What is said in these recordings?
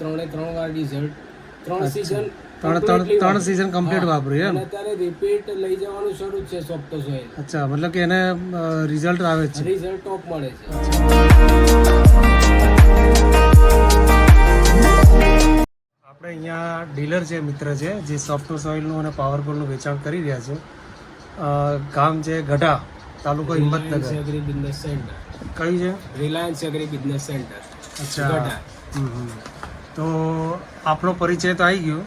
ત્રણે ત્રણ વાર ડિઝર્ટ ત્રણ સીઝન ત્રણ ત્રણ ત્રણ સીઝન કમ્પ્લીટ વાપર્યું એમ? અત્યારે રિપીટ લઈ જવાનું શરૂ જ છે સોપ્ટો સોઇલ અચ્છા મતલબ કે એને રિઝલ્ટ આવે છે. રિઝલ્ટ ટોપ મળે છે. આપણે અહીંયા ડીલર છે મિત્ર છે જે સોફ્ટવેર સોઇલનું અને પાવર વેચાણ કરી રહ્યા છે ગામ છે ગઢા તાલુકો હિંમતનગર. એગ્રી બિઝનેસ સેન્ટર કયું છે? રિલાયન્સ એગ્રી બિઝનેસ સેન્ટર અચ્છા. ગઢા. તો આપણો પરિચય તો આવી ગયો.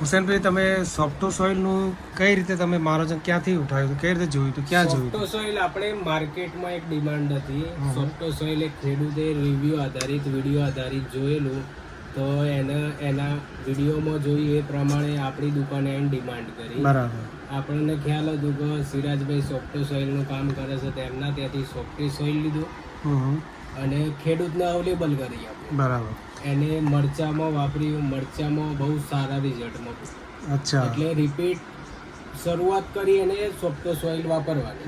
હુસેનભાઈ તમે સોફ્ટો સોઇલનું કઈ રીતે તમે મારો છો ક્યાંથી ઉઠાવ્યું? હતું કઈ રીતે જોયું? હતું ક્યાં જોયું? સોફ્ટો સોઇલ આપણે માર્કેટમાં એક ડિમાન્ડ હતી. સોફ્ટો સોઇલ એક ખેડૂતે રિવ્યૂ આધારિત વીડિયો આધારિત જોયેલું. તો એના એના વિડીયોમાં જોઈ એ પ્રમાણે આપણી દુકાને એને ડિમાન્ડ કરી. બરાબર. આપણને ખ્યાલ હતું કે સિરાજભાઈ સોફ્ટો સોઇલનું કામ કરે છે તેમના ત્યાંથી સોફ્ટી સોઇલ લીધું. અને ખેડૂતને અવેલેબલ કરી આપ્યું બરાબર. એને મરચામાં વાપર્યું મરચામાં બહુ સારા રિઝલ્ટ મળ્યું અચ્છા. એટલે રિપીટ શરૂઆત કરી અને સોફ્ટ સોઇલ વાપરવાની.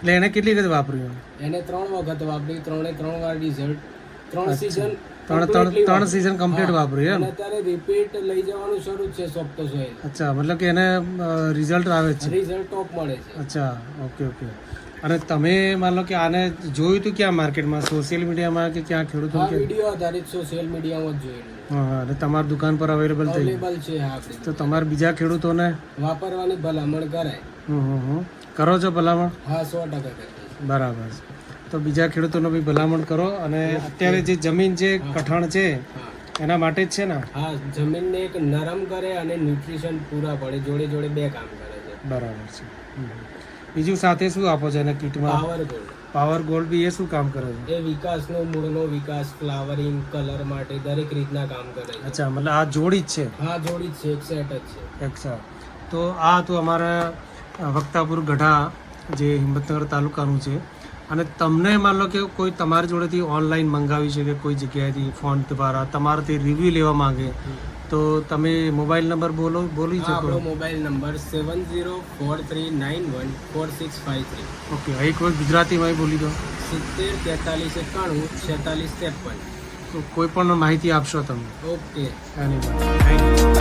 એટલે એને કેટલી વખત વાપર્યું એને ત્રણ વખત વાપરી ત્રણે ત્રણ વાર રિઝલ્ટ ત્રણ સિઝન ત્રણ ત્રણ ત્રણ સીઝન કમ્પ્લીટ વાપર્યું એમ? અત્યારે રિપીટ લઈ જવાનું શરૂ છે સોફ્ટ સોઇલ અચ્છા મતલબ કે એને રિઝલ્ટ આવે છે. રિઝલ્ટ ટોપ મળે છે. અચ્છા ઓકે ઓકે. અને તમે માન લો કે આને જોયું હતું ક્યાં માર્કેટમાં? સોશિયલ મીડિયામાં કે ક્યાં ખેડૂતો વીડિયો આધારિત સોશિયલ મીડિયામાં જ જોયેલું. હા અને તમારી દુકાન પર અવેલેબલ થઈ અવેલેબલ છે હા તો તમારે બીજા ખેડૂતોને? વાપરવાની ભલામણ કરાય. હમ, હમ. કરો છો ભલામણ? હા સો ટકા બરાબર તો બીજા ખેડૂતોને બી ભલામણ કરો અને અત્યારે જે જમીન છે કઠણ છે એના માટે જ છે ને? હા જમીનને એક નરમ કરે અને ન્યુટ્રિશન પૂરા પડે જોડે જોડે બે કામ કરે છે. બરાબર છે. બીજું સાથે શું આપો છો એને કીટમાં? પાવર ગોલ્ડ પાવર ગોલ્ડ બી એ શું કામ કરે છે? એ વિકાસનો મૂળનો વિકાસ ફ્લાવરિંગ કલર માટે દરેક રીતના કામ કરે છે. અચ્છા મતલબ આ જોડી જ છે? હા જોડી જ છે એક સેટ જ છે. અચ્છા તો આ તો અમારા વક્તાપુર ગઢા જે હિંમતનગર તાલુકાનું છે. અને તમને માન લો કે કોઈ તમારી જોડેથી ઓનલાઈન મંગાવી છે કે કોઈ જગ્યાએથી ફોન દ્વારા તમારાથી રિવ્યૂ લેવા માંગે તો તમે મોબાઈલ નંબર બોલો બોલી શકો. આપણો mobile number seven zero four three nine one four six five three. Okay એક વખત ગુજરાતીમાં બોલી દો. સિત્તેર તેતાલીસ એકાણું છેતાલીસ ત્રેપન. તો કોઈ પણ માહિતી આપશો તમે ઓકે. ધન્યવાદ. Thank you